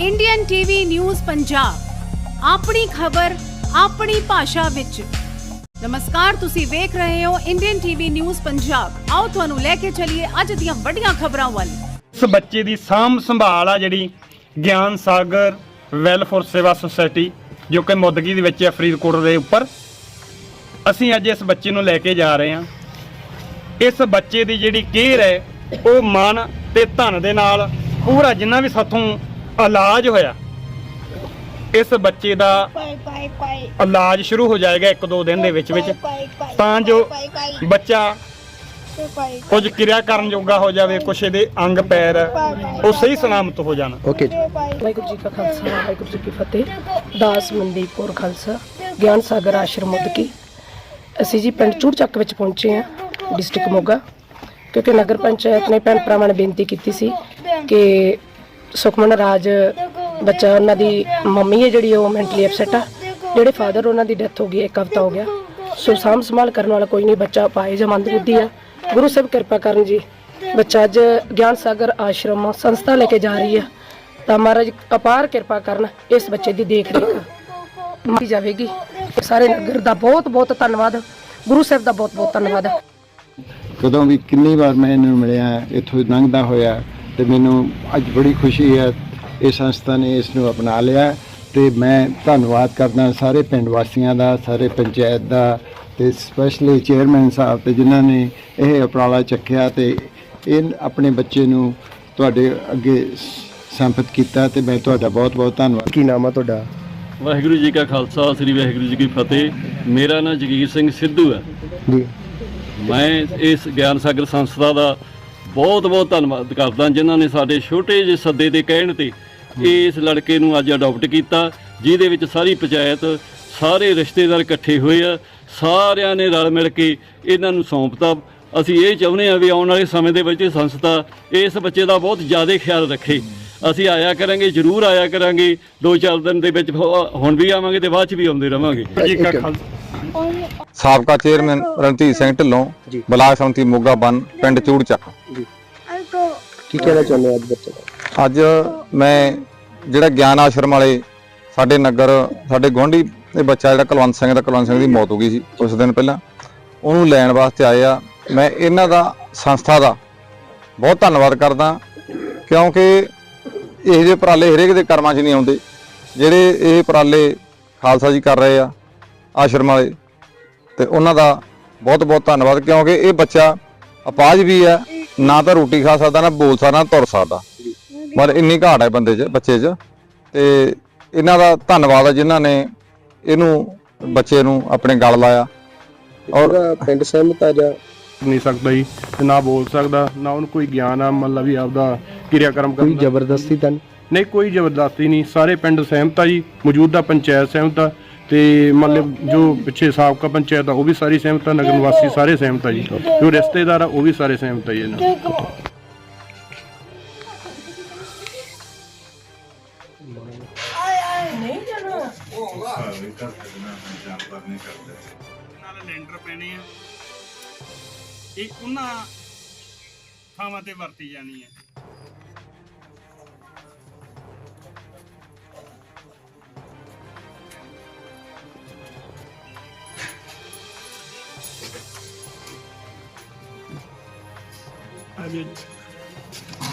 Indian TV news Punjab ਆਪਣੀ ਖਬਰ, ਆਪਣੀ ਭਾਸ਼ਾ ਵਿੱਚ। ਨਮਸਕਾਰ, ਤੁਸੀਂ ਵੇਖ ਰਹੇ ਹੋ ਇੰਡੀਅਨ ਟੀਵੀ ਨਿਊਜ਼ ਪੰਜਾਬ ਆਓ ਤੁਹਾਨੂੰ ਲੈ ਕੇ ਚੱਲੀਏ ਅੱਜ ਦੀਆਂ ਵੱਡੀਆਂ ਖਬਰਾਂ ਵੱਲ। ਇਸ ਬੱਚੇ ਦੀ ਸਾਂਭ ਸੰਭਾਲ ਆ ਜਿਹੜੀ ਗਿਆਨ ਸਾਗਰ ਵੈਲਫੇਅਰ ਸੇਵਾ ਸੁਸਾਇਟੀ, ਜੋ ਕਿ ਮੁੱਦਗੀ ਦੇ ਵਿੱਚ ਹੈ ਫਰੀਦਕੋਟ ਦੇ ਉੱਪਰ। ਅਸੀਂ ਅੱਜ ਇਸ ਬੱਚੇ ਨੂੰ ਲੈ ਕੇ ਜਾ ਰਹੇ ਹਾਂ। ਇਸ ਬੱਚੇ ਦੀ ਜਿਹੜੀ ਕੇਅਰ ਹੈ, ਉਹ ਮਨ ਤੇ ਧਨ ਦੇ ਨਾਲ ਪੂਰਾ ਜਿੰਨਾ ਵੀ ਸਾਥੋਂ ਇਲਾਜ ਹੋਇਆ। ਇਸ ਬੱਚੇ ਦਾ ਇਲਾਜ ਸ਼ੁਰੂ ਹੋ ਜਾਏਗਾ ਇੱਕ ਦੋ ਦਿਨ ਦੇ ਵਿੱਚ ਵਿੱਚ। ਤਾਂ ਜੋ ਬੱਚਾ ਕੁਝ ਕਿਰਿਆ ਕਰਨ ਜੋਗਾ ਹੋ ਜਾਵੇ ਕੁਛ ਇਹਦੇ ਅੰਗ ਪੈਰ ਉਹ ਸਹੀ ਸਲਾਮਤ ਹੋ ਜਾਣ। ਓਕੇ ਜੀ। ਵਾਹਿਗੁਰੂ ਜੀ ਕਾ ਖਾਲਸਾ ਵਾਹਿਗੁਰੂ ਜੀ ਕੀ ਫਤਿਹ। ਦਾਸ ਮਨਦੀਪ ਕੌਰ ਖਾਲਸਾ ਗਿਆਨ ਸਾਗਰ ਆਸ਼ਰਮ ਮੁਦਕੀ। ਅਸੀਂ ਜੀ ਪਿੰਡ ਚੂੜਚੱਕ ਵਿੱਚ ਪਹੁੰਚੇ ਹਾਂ ਡਿਸਟ੍ਰਿਕਟ ਮੋਗਾ। ਕਿਉਂਕਿ ਨਗਰ ਪੰਚਾਇਤ ਨੇ ਭੈਣ ਭਰਾਵਾਂ ਨੇ ਬੇਨਤੀ ਕੀਤੀ ਸੀ ਕਿ ਸੁਖਮਨ ਰਾਜ ਬੱਚਾ, ਉਹਨਾਂ ਦੀ ਮੰਮੀ ਹੈ ਜਿਹੜੀ, ਉਹ ਮੈਂਟਲੀ ਅਪਸੈਟ ਆ। ਜਿਹੜੇ ਫਾਦਰ ਉਹਨਾਂ ਦੀ ਡੈਥ ਹੋ ਗਈ, ਇੱਕ ਹਫਤਾ ਹੋ ਗਿਆ। ਸੋ ਸਾਂਭ ਸੰਭਾਲ ਕਰਨ ਵਾਲਾ ਕੋਈ ਨਹੀਂ, ਬੱਚਾ ਪਾਏ ਜਾਂ ਬੁੱਧੀ ਆ। ਗੁਰੂ ਸਾਹਿਬ ਕਿਰਪਾ ਕਰਨ ਜੀ। ਬੱਚਾ ਅੱਜ ਗਿਆਨ ਸਾਗਰ ਆਸ਼ਰਮ ਸੰਸਥਾ ਲੈ ਕੇ ਜਾ ਰਹੀ ਆ। ਤਾਂ ਮਹਾਰਾਜ, ਅਪਾਰ ਕਿਰਪਾ ਕਰਨ ਇਸ ਬੱਚੇ ਦੀ ਦੇਖ ਰੇਖ ਮਾਰੀ ਜਾਵੇਗੀ। ਸਾਰੇ ਨਗਰ ਦਾ ਬਹੁਤ ਬਹੁਤ ਧੰਨਵਾਦ। ਗੁਰੂ ਸਾਹਿਬ ਦਾ ਬਹੁਤ ਬਹੁਤ ਧੰਨਵਾਦ। ਕਦੋਂ ਵੀ ਕਿੰਨੀ ਵਾਰ ਮੈਂ ਇਹਨੂੰ ਮਿਲਿਆ, ਇੱਥੋਂ ਲੰਘਦਾ ਹੋਇਆ। ਤੇ ਮੈਨੂੰ ਅੱਜ ਬੜੀ ਖੁਸ਼ੀ ਹੈ ਇਹ ਸੰਸਥਾ ਨੇ ਇਸ ਨੂੰ ਅਪਣਾ ਲਿਆ ਤੇ ਮੈਂ ਧੰਨਵਾਦ ਕਰਦਾ ਸਾਰੇ ਪਿੰਡ ਵਾਸੀਆਂ ਦਾ ਸਾਰੇ ਪੰਚਾਇਤ ਦਾ ਤੇ ਸਪੈਸ਼ਲੀ ਚੇਅਰਮੈਨ ਸਾਹਿਬ ਤੇ ਜਿਨ੍ਹਾਂ ਨੇ ਇਹ ਉਪਰਾਲਾ ਚੱਕਿਆ ਤੇ ਇਹ ਆਪਣੇ ਬੱਚੇ ਨੂੰ ਤੁਹਾਡੇ ਅੱਗੇ ਸੰਪਤ ਕੀਤਾ ਤੇ ਮੈਂ ਤੁਹਾਡਾ ਬਹੁਤ ਬਹੁਤ ਧੰਨਵਾਦ। ਕੀ ਨਾਮ ਆ ਤੁਹਾਡਾ? ਵਾਹਿਗੁਰੂ ਜੀ ਕਾ ਖਾਲਸਾ ਸ੍ਰੀ ਵਾਹਿਗੁਰੂ ਜੀ ਕੀ ਫਤਿਹ। ਮੇਰਾ ਨਾਮ ਜਗੀਰ ਸਿੰਘ ਸਿੱਧੂ ਹੈ। ਜੀ। ਮੈਂ ਇਸ ਗਿਆਨ ਸਾਗਰ ਸੰਸਥਾ ਦਾ ਬਹੁਤ ਬਹੁਤ ਧੰਨਵਾਦ ਕਰਦਾ ਜਿਨ੍ਹਾਂ ਨੇ ਸਾਡੇ ਛੋਟੇ ਜਿਹੇ ਸੱਦੇ ਦੇ ਕਹਿਣ ਤੇ ਇਸ ਲੜਕੇ ਨੂੰ ਅੱਜ ਅਡਾਪਟ ਕੀਤਾ ਜਿਹਦੇ ਵਿੱਚ ਸਾਰੀ ਪੰਚਾਇਤ ਸਾਰੇ ਰਿਸ਼ਤੇਦਾਰ ਇਕੱਠੇ ਹੋਏ ਆ ਸਾਰਿਆਂ ਨੇ ਰਲ ਮਿਲ ਕੇ ਇਹਨਾਂ ਨੂੰ ਸੌਂਪਤਾ ਅਸੀਂ ਇਹ ਚਾਹੁੰਦੇ ਆ ਵੀ ਆਉਣ ਵਾਲੇ ਸਮੇਂ ਦੇ ਵਿੱਚ ਇਹ ਸੰਸਥਾ ਇਸ ਬੱਚੇ ਦਾ ਬਹੁਤ ਜ਼ਿਆਦਾ ਖਿਆਲ ਰੱਖੇ। ਅਸੀਂ ਆਇਆ ਕਰਾਂਗੇ ਜ਼ਰੂਰ ਆਇਆ ਕਰਾਂਗੇ। ਦੋ ਚਾਰ ਦਿਨ ਦੇ ਵਿੱਚ ਹੁਣ ਵੀ ਆਵਾਂਗੇ ਤੇ ਬਾਅਦ ਚ ਵੀ ਆਉਂਦੇ ਰਵਾਂਗੇ। ਜੀ ਕਾ ਖਾਲਸਾ ਸਾਬਕਾ ਚੇਅਰਮੈਨ ਰਣਧੀਰ ਸਿੰਘ ਢਿੱਲੋਂ। ਬਲਾਕ ਸੰਮਤੀ ਮੋਗਾ ਬਨ ਪਿੰਡ ਚੂੜਚੱਕ ਕੀ ਕਹਿਣਾ ਚਾਹੁੰਦੇ ਹੋ ਅੱਜ ਬੱਚੇ ਦਾ ਅੱਜ ਮੈਂ ਜਿਹੜਾ ਗਿਆਨ ਆਸ਼ਰਮ ਵਾਲੇ ਸਾਡੇ ਨਗਰ ਸਾਡੇ ਗੁਆਂਢੀ ਇਹ ਬੱਚਾ ਜਿਹੜਾ ਕੁਲਵੰਤ ਸਿੰਘ ਦਾ ਕੁਲਵੰਤ ਸਿੰਘ ਦੀ ਮੌਤ ਹੋ ਗਈ ਸੀ ਕੁਝ ਦਿਨ ਪਹਿਲਾਂ ਉਹਨੂੰ ਲੈਣ ਵਾਸਤੇ ਆਏ ਆ। ਮੈਂ ਇਹਨਾਂ ਦਾ ਸੰਸਥਾ ਦਾ ਬਹੁਤ ਧੰਨਵਾਦ ਕਰਦਾ ਕਿਉਂਕਿ ਇਹ ਜਿਹੇ ਉਪਰਾਲੇ ਹਰੇਕ ਦੇ ਕਰਮਾਂ 'ਚ ਨਹੀਂ ਆਉਂਦੇ। ਜਿਹੜੇ ਇਹ ਉਪਰਾਲੇ ਖਾਲਸਾ ਜੀ ਕਰ ਰਹੇ ਆ ਆਸ਼ਰਮ ਵਾਲੇ ਤੇ ਉਹਨਾਂ ਦਾ ਬਹੁਤ ਬਹੁਤ ਧੰਨਵਾਦ ਕਿਉਂਕਿ ਇਹ ਬੱਚਾ ਅਪਾਜ ਵੀ ਹੈ ਨਾ ਤਾਂ ਰੋਟੀ ਖਾ ਸਕਦਾ ਨਾ ਬੋਲ ਸਕਦਾ ਨਾ ਤੁਰ ਸਕਦਾ। ਪਰ ਇੰਨੀ ਘਾਟ ਹੈ ਬੰਦੇ 'ਚ ਬੱਚੇ 'ਚ। ਤੇ ਇਹਨਾਂ ਦਾ ਧੰਨਵਾਦ ਹੈ ਜਿਨ੍ਹਾਂ ਨੇ ਇਹਨੂੰ ਬੱਚੇ ਨੂੰ ਆਪਣੇ ਗਲ ਲਾਇਆ। ਔਰ ਪਿੰਡ ਸਹਿਮਤ ਆ ਜਾਂ? ਨਹੀਂ ਸਕਦਾ ਜੀ ਤੇ ਨਾ ਬੋਲ ਸਕਦਾ ਨਾ ਉਹਨੂੰ ਕੋਈ ਗਿਆਨ ਆ ਮਤਲਬ ਵੀ ਆਪਦਾ ਕਿਰਿਆ ਕਰਮ ਕੋਈ ਕਰਨ ਦਾ ਜ਼ਬਰਦਸਤੀ ਤਾਂ ਨਹੀਂ? ਨਹੀਂ ਕੋਈ ਜ਼ਬਰਦਸਤੀ ਨਹੀਂ ਸਾਰੇ ਪਿੰਡ ਸਹਿਮਤ ਆ ਜੀ ਮੌਜੂਦਾ ਪੰਚਾਇਤ ਸਹਿਮਤ ਆ। ਤੇ ਮਤਲਬ ਜੋ ਪਿੱਛੇ ਸਾਬਕਾ ਪੰਚਾਇਤ ਆ, ਉਹ ਵੀ ਸਾਰੀ ਸਹਿਮਤ ਆ, ਨਗਰ ਨਿਵਾਸੀ ਸਾਰੇ ਸਹਿਮਤ ਆ ਜੀ। ਜੋ ਰਿਸ਼ਤੇਦਾਰ ਆ, ਉਹ ਵੀ ਸਾਰੇ ਸਹਿਮਤ ਆ ਜੀ ਇਹਨਾਂ ਨਾਲ। ਨਾਲ ਲੈਂਡਰ ਪੈਣੇ ਆ। ਇਹ ਉਹਨਾਂ ਥਾਵਾਂ ਤੇ ਵਰਤੀ ਜਾਣੀ ਹੈ À bientôt.